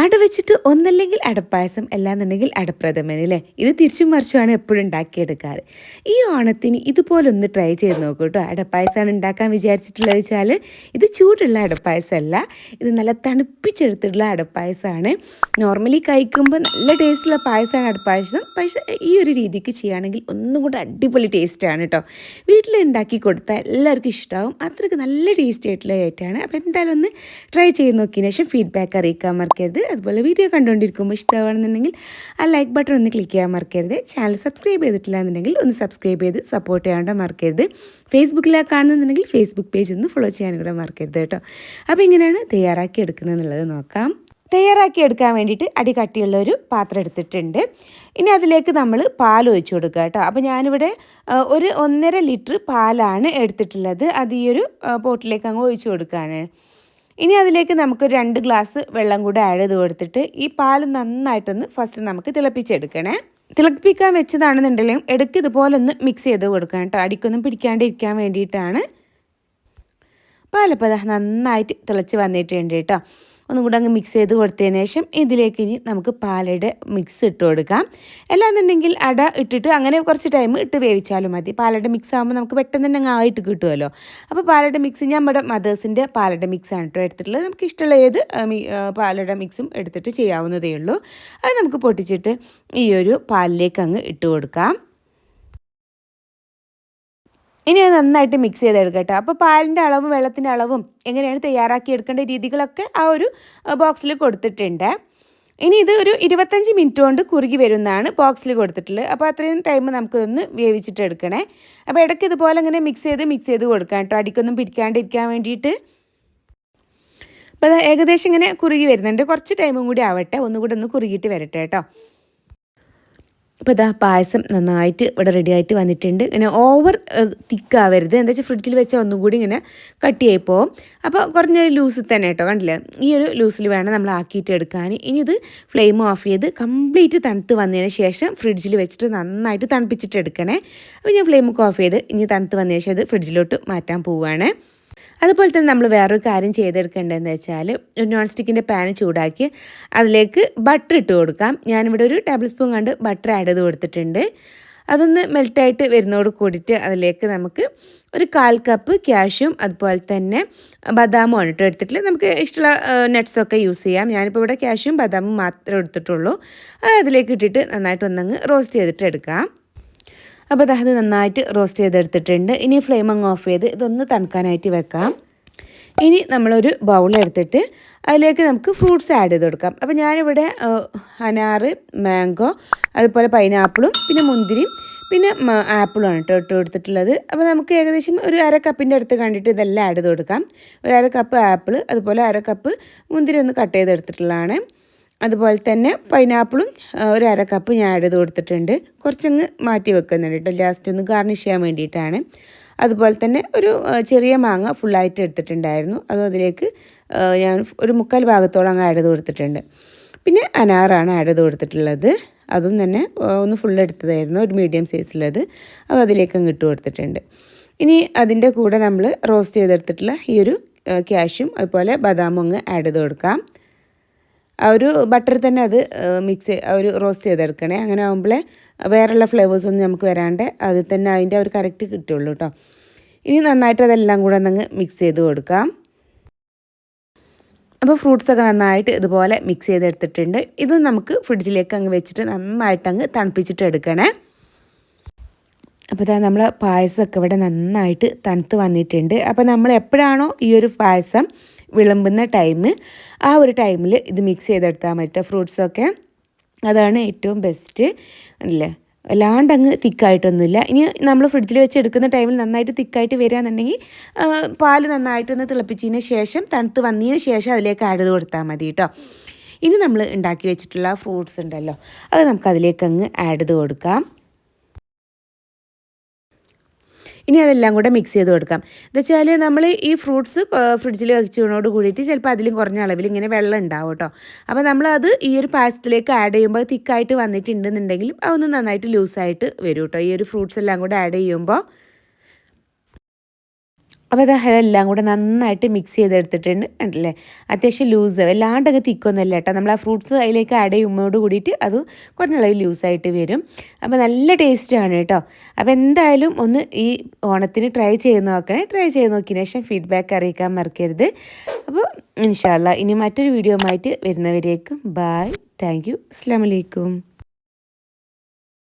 അട വെച്ചിട്ട് ഒന്നല്ലെങ്കിൽ അടപ്പായസം അല്ലാന്നുണ്ടെങ്കിൽ അടപ്രഥമൻ അല്ലേ ഇത് തിരിച്ചും മറിച്ചുമാണ് എപ്പോഴും ഉണ്ടാക്കിയെടുക്കാറ്. ഈ ഓണത്തിന് ഇതുപോലെ ഒന്ന് ട്രൈ ചെയ്ത് നോക്കൂ കേട്ടോ അടപ്പായസമാണ് ഉണ്ടാക്കാൻ വിചാരിച്ചിട്ടുള്ളത് വെച്ചാൽ ഇത് ചൂടുള്ള അടപ്പായസമല്ല ഇത് നല്ല തണുപ്പിച്ചെടുത്തിട്ടുള്ള അടപ്പായസമാണ്. നോർമലി കഴിക്കുമ്പോൾ നല്ല ടേസ്റ്റുള്ള പായസമാണ് അടപ്പായസം. പക്ഷേ ഈ ഒരു രീതിക്ക് ചെയ്യുകയാണെങ്കിൽ ഒന്നും കൂടെ അടിപൊളി ടേസ്റ്റാണ് കേട്ടോ വീട്ടിൽ ഉണ്ടാക്കി കൊടുത്താൽ എല്ലാവർക്കും ഇഷ്ടമാവും അത്രയ്ക്ക് നല്ല ടേസ്റ്റി ആയിട്ടുള്ള ആയിട്ടാണ് അപ്പോൾ എന്തായാലും ഒന്ന് ട്രൈ ചെയ്ത് നോക്കിയതിന് ശേഷം ഫീഡ്ബാക്ക് അറിയിക്കാൻ മറക്കരുത്. അതുപോലെ വീഡിയോ കണ്ടുകൊണ്ടിരിക്കുമ്പോൾ ഇഷ്ടമാണെന്നുണ്ടെങ്കിൽ ആ ലൈക്ക് ബട്ടൺ ഒന്ന് ക്ലിക്ക് ചെയ്യാൻ മറക്കരുത്. ചാനൽ സബ്സ്ക്രൈബ് ചെയ്തിട്ടില്ല എന്നുണ്ടെങ്കിൽ ഒന്ന് സബ്സ്ക്രൈബ് ചെയ്ത് സപ്പോർട്ട് ചെയ്യാണ്ട് മറക്കരുത്. ഫേസ്ബുക്കിലാണ് കാണുന്നുണ്ടെങ്കിൽ ഫേസ്ബുക്ക് പേജ് ഒന്ന് ഫോളോ ചെയ്യാൻ കൂടെ മറക്കരുത് കേട്ടോ. അപ്പോൾ ഇങ്ങനെയാണ് തയ്യാറാക്കി എടുക്കുന്നത് എന്നുള്ളത് നോക്കാം. തയ്യാറാക്കി എടുക്കാൻ വേണ്ടിയിട്ട് അടി കട്ടിയുള്ള ഒരു പാത്രം എടുത്തിട്ടുണ്ട്. ഇനി അതിലേക്ക് നമ്മൾ പാൽ ഒഴിച്ചു കൊടുക്കുക കേട്ടോ. അപ്പോൾ ഞാനിവിടെ ഒരു ഒന്നര ലിറ്റർ പാലാണ് എടുത്തിട്ടുള്ളത്. അത് ഈ ഒരു പോട്ടിലേക്ക് അങ്ങ് ഒഴിച്ചു കൊടുക്കുകയാണ്. ഇനി അതിലേക്ക് നമുക്ക് രണ്ട് ഗ്ലാസ് വെള്ളം കൂടെ ആഡ് ചെയ്ത് കൊടുത്തിട്ട് ഈ പാൽ നന്നായിട്ടൊന്ന് ഫസ്റ്റ് നമുക്ക് തിളപ്പിച്ചെടുക്കണേ. തിളപ്പിക്കാൻ വെച്ചതാണെന്നുണ്ടെങ്കിലും ഇടയ്ക്ക് ഇതുപോലെ ഒന്ന് മിക്സ് ചെയ്ത് കൊടുക്കണം കേട്ടോ. അടിക്കൊന്നും പിടിക്കാണ്ടിരിക്കാൻ വേണ്ടിയിട്ടാണ്. പാലപ്പത നന്നായിട്ട് തിളച്ച് വന്നിട്ടുണ്ട് കേട്ടോ. ഒന്നും കൂടെ അങ്ങ് മിക്സ് ചെയ്ത് കൊടുത്തതിന് ശേഷം ഇതിലേക്ക് ഇനി നമുക്ക് പാലയുടെ മിക്സ് ഇട്ട് കൊടുക്കാം. അല്ലാന്നുണ്ടെങ്കിൽ അട ഇട്ടിട്ട് അങ്ങനെ കുറച്ച് ടൈം ഇട്ട് വേവിച്ചാലും മതി. പാലയുടെ മിക്സ് ആകുമ്പോൾ നമുക്ക് പെട്ടെന്ന് തന്നെ അങ്ങ് ആയിട്ട് കിട്ടുമല്ലോ അപ്പോൾ പാലയുടെ മിക്സ് ഞാൻ നമ്മുടെ മദേഴ്സിന്റെ പാലയുടെ മിക്സ് ആണ് കേട്ടോ എടുത്തിട്ടുള്ളത്. നമുക്ക് ഇഷ്ടമുള്ള ഏത് പാലയുടെ മിക്സും എടുത്തിട്ട് ചെയ്യാവുന്നതേ ഉള്ളൂ. അത് നമുക്ക് പൊട്ടിച്ചിട്ട് ഈ ഒരു പാലിലേക്ക് അങ്ങ് ഇട്ട് കൊടുക്കാം. ഇനി അത് നന്നായിട്ട് മിക്സ് ചെയ്തെടുക്കട്ടെ അപ്പോൾ പാലിന്റെ അളവും വെള്ളത്തിന്റെ അളവും എങ്ങനെയാണ് തയ്യാറാക്കി എടുക്കേണ്ട രീതികളൊക്കെ ആ ഒരു ബോക്സിൽ കൊടുത്തിട്ടുണ്ട്. ഇനി ഇത് ഒരു ഇരുപത്തഞ്ച് മിനിറ്റ് കൊണ്ട് കുറുകി വരുന്നതാണ് ബോക്സിൽ കൊടുത്തിട്ടുള്ളത്. അപ്പോൾ അത്രയും ടൈം നമുക്കിതൊന്ന് വേവിച്ചിട്ട് എടുക്കണേ. അപ്പോൾ ഇടയ്ക്ക് ഇതുപോലെ ഇങ്ങനെ മിക്സ് ചെയ്ത് മിക്സ് ചെയ്ത് കൊടുക്കാം കേട്ടോ. അടിക്കൊന്നും പിടിക്കാണ്ടിരിക്കാൻ വേണ്ടിയിട്ട്. അപ്പോൾ ഏകദേശം ഇങ്ങനെ കുറുകി വരുന്നുണ്ട്. കുറച്ച് ടൈമും കൂടി ആവട്ടെ. ഒന്നുകൂടെ ഒന്ന് കുറുകിയിട്ട് വരട്ടെ കേട്ടോ. ഇപ്പോൾ ഇതാ പായസം നന്നായിട്ട് ഇവിടെ റെഡി ആയിട്ട് വന്നിട്ടുണ്ട്. ഇങ്ങനെ ഓവർ തിക്കാവരുത് എന്താ വെച്ചാൽ ഫ്രിഡ്ജിൽ വെച്ചാൽ ഒന്നും കൂടി ഇങ്ങനെ കട്ടിയായി പോകും അപ്പോൾ കുറഞ്ഞ ലൂസിൽ തന്നെ കേട്ടോ കണ്ടില്ലേ? ഈ ഒരു ലൂസിൽ വേണം നമ്മൾ ആക്കിയിട്ട് എടുക്കാൻ. ഇനി ഇത് ഫ്ലെയിം ഓഫ് ചെയ്ത് കംപ്ലീറ്റ് തണുത്ത് വന്നതിന് ശേഷം ഫ്രിഡ്ജിൽ വെച്ചിട്ട് നന്നായിട്ട് തണുപ്പിച്ചിട്ട് എടുക്കണേ. അപ്പോൾ ഞാൻ ഫ്ലെയിമൊക്കെ ഓഫ് ചെയ്ത് ഇനി തണുത്ത് വന്നതിന് ശേഷം ഇത് ഫ്രിഡ്ജിലോട്ട് മാറ്റാൻ പോവുകയാണ് അതുപോലെ തന്നെ നമ്മൾ വേറൊരു കാര്യം ചെയ്തെടുക്കേണ്ടതെന്ന് വെച്ചാൽ ഒരു നോൺ സ്റ്റിക്കിന്റെ പാൻ ചൂടാക്കി അതിലേക്ക് ബട്ടർ ഇട്ട് കൊടുക്കാം. ഞാനിവിടെ ഒരു ടേബിൾ സ്പൂൺ കണ്ട് ബട്ടർ ആഡ് ചെയ്ത് കൊടുത്തിട്ടുണ്ട്. അതൊന്ന് മെൽറ്റായിട്ട് വരുന്നതോട് കൂടിയിട്ട് അതിലേക്ക് നമുക്ക് ഒരു കാൽ കപ്പ് ക്യാഷും അതുപോലെ തന്നെ ബദാമും കേട്ടോ എടുത്തിട്ടില്ല നമുക്ക് ഇഷ്ടമുള്ള നട്ട്സൊക്കെ യൂസ് ചെയ്യാം. ഞാനിപ്പോൾ ഇവിടെ ക്യാഷും ബദാമും മാത്രമേ എടുത്തിട്ടുള്ളൂ. അത് അതിലേക്ക് ഇട്ടിട്ട് നന്നായിട്ട് ഒന്നങ്ങ് റോസ്റ്റ് ചെയ്തിട്ട് എടുക്കാം. അപ്പോൾ അതായത് നന്നായിട്ട് റോസ്റ്റ് ചെയ്തെടുത്തിട്ടുണ്ട്. ഇനി ഫ്ലെയിം അങ്ങ് ഓഫ് ചെയ്ത് ഇതൊന്ന് തണുക്കാനായിട്ട് വെക്കാം. ഇനി നമ്മളൊരു ബൗൾ എടുത്തിട്ട് അതിലേക്ക് നമുക്ക് ഫ്രൂട്ട്സ് ആഡ് ചെയ്ത് കൊടുക്കാം. അപ്പോൾ ഞാനിവിടെ അനാറ് മാംഗോ അതുപോലെ പൈനാപ്പിളും പിന്നെ മുന്തിരിയും പിന്നെ ആപ്പിളാണ് കേട്ടോ ഇട്ട് കൊടുത്തിട്ടുള്ളത്. അപ്പോൾ നമുക്ക് ഏകദേശം ഒരു അര കപ്പിന്റെ അടുത്ത് കണ്ടിട്ട് ഇതെല്ലാം ആഡ് ചെയ്ത് കൊടുക്കാം. ഒരു അര കപ്പ് ആപ്പിൾ അതുപോലെ അര കപ്പ് മുന്തിരി ഒന്ന് കട്ട് ചെയ്തെടുത്തിട്ടുള്ളതാണ്. അതുപോലെ തന്നെ പൈനാപ്പിളും ഒരു അര കപ്പ് ഞാൻ ആഡ് ചെയ്ത് കൊടുത്തിട്ടുണ്ട്. കുറച്ചങ്ങ് മാറ്റി വെക്കുന്നുണ്ട് കേട്ടോ ലാസ്റ്റ് ഒന്ന് ഗാർണിഷ് ചെയ്യാൻ വേണ്ടിയിട്ടാണ്. അതുപോലെ തന്നെ ഒരു ചെറിയ മാങ്ങ ഫുള്ളായിട്ട് എടുത്തിട്ടുണ്ടായിരുന്നു. അതും അതിലേക്ക് ഞാൻ ഒരു മുക്കാൽ ഭാഗത്തോളം അങ്ങ് ആഡ് ചെയ്ത് കൊടുത്തിട്ടുണ്ട്. പിന്നെ അനാറാണ് ആഡ് ചെയ്ത് കൊടുത്തിട്ടുള്ളത്. അതും തന്നെ ഒന്ന് ഫുൾ എടുത്തതായിരുന്നു. ഒരു മീഡിയം സൈസിലുള്ളത് അത് അതിലേക്ക് അങ്ങ് ഇട്ട് കൊടുത്തിട്ടുണ്ട്. ഇനി അതിന്റെ കൂടെ നമ്മൾ റോസ്റ്റ് ചെയ്തെടുത്തിട്ടുള്ള ഈ ഒരു ക്യാഷും അതുപോലെ ബദാമും അങ്ങ് ആഡ് ചെയ്ത് കൊടുക്കാം. ഒരു ബട്ടറിൽ തന്നെ അത് മിക്സ് ഒരു റോസ്റ്റ് ചെയ്തെടുക്കണേ. അങ്ങനെ ആകുമ്പോഴേ വേറെയുള്ള ഫ്ലേവേഴ്സൊന്നും നമുക്ക് വരാണ്ട് അത് തന്നെ അതിന്റെ ഒരു കറക്റ്റ് കിട്ടുള്ളൂ കേട്ടോ ഇനി നന്നായിട്ട് അതെല്ലാം കൂടെ ഒന്നങ്ങ് മിക്സ് ചെയ്ത് കൊടുക്കാം. അപ്പോൾ ഫ്രൂട്ട്സൊക്കെ നന്നായിട്ട് ഇതുപോലെ മിക്സ് ചെയ്തെടുത്തിട്ടുണ്ട്. ഇത് നമുക്ക് ഫ്രിഡ്ജിലേക്ക് അങ്ങ് വെച്ചിട്ട് നന്നായിട്ട് അങ്ങ് തണുപ്പിച്ചിട്ട് എടുക്കണേ. അപ്പോൾ ഇതാ നമ്മൾ പായസമൊക്കെ ഇവിടെ നന്നായിട്ട് തണുത്ത് വന്നിട്ടുണ്ട്. അപ്പോൾ നമ്മൾ എപ്പോഴാണോ ഈ ഒരു പായസം വിളമ്പുന്ന ടൈം ആ ഒരു ടൈമിൽ ഇത് മിക്സ് ചെയ്തെടുത്താൽ മതി ഫ്രൂട്ട്സൊക്കെ അതാണ് ഏറ്റവും ബെസ്റ്റ് അല്ലേ? അല്ലാണ്ട് അങ്ങ് തിക്കായിട്ടൊന്നുമില്ല. ഇനി നമ്മൾ ഫ്രിഡ്ജിൽ വെച്ച് എടുക്കുന്ന ടൈമിൽ നന്നായിട്ട് തിക്കായിട്ട് വരികയെന്നുണ്ടെങ്കിൽ പാൽ നന്നായിട്ടൊന്ന് തിളപ്പിച്ചതിന് ശേഷം തണുത്ത് വന്നതിന് ശേഷം അതിലേക്ക് ആഡ് കൊടുത്താൽ മതി കേട്ടോ ഇനി നമ്മൾ ഉണ്ടാക്കി വെച്ചിട്ടുള്ള ഫ്രൂട്ട്സ് ഉണ്ടല്ലോ അത് നമുക്ക് അതിലേക്ക് അങ്ങ് ആഡ് ചെയ്ത് കൊടുക്കാം. ഇനി അതെല്ലാം കൂടെ മിക്സ് ചെയ്ത് കൊടുക്കാം. എന്താ വെച്ചാൽ നമ്മൾ ഈ ഫ്രൂട്ട്സ് ഫ്രിഡ്ജിൽ വെച്ചതിനോട് കൂടിയിട്ട് ചിലപ്പോൾ അതിലും കുറഞ്ഞ അളവിൽ ഇങ്ങനെ വെള്ളം ഉണ്ടാവും കേട്ടോ അപ്പോൾ നമ്മളത് ഈ ഒരു പാസ്റ്റിലേക്ക് ആഡ് ചെയ്യുമ്പോൾ തിക്കായിട്ട് വന്നിട്ടുണ്ടെന്നുണ്ടെങ്കിലും അതൊന്ന് നന്നായിട്ട് ലൂസായിട്ട് വരും കേട്ടോ ഈ ഒരു ഫ്രൂട്ട്സ് എല്ലാം കൂടെ ആഡ് ചെയ്യുമ്പോൾ അപ്പോൾ അത് അതെല്ലാം കൂടെ നന്നായിട്ട് മിക്സ് ചെയ്തെടുത്തിട്ടുണ്ട് കണ്ടില്ലേ? അത്യാവശ്യം ലൂസ് വല്ലാണ്ടൊക്കെ തിക്കൊന്നുമല്ല കേട്ടോ. നമ്മൾ ആ ഫ്രൂട്ട്സ് അതിലേക്ക് ആഡ് ചെയ്യുമ്പോട് കൂടിയിട്ട് അത് കുറഞ്ഞളവ് ലൂസായിട്ട് വരും. അപ്പോൾ നല്ല ടേസ്റ്റാണ് കേട്ടോ. അപ്പോൾ എന്തായാലും ഒന്ന് ഈ ഓണത്തിന് ട്രൈ ചെയ്ത് നോക്കണേ. ട്രൈ ചെയ്ത് നോക്കിയതിന് ശേഷം ഫീഡ്ബാക്ക് അറിയിക്കാൻ മറക്കരുത്. അപ്പോൾ ഇൻഷാല്ല ഇനി മറ്റൊരു വീഡിയോ ആയിട്ട് വരുന്നവരേക്കും ബായ് താങ്ക് യു അസ്സാം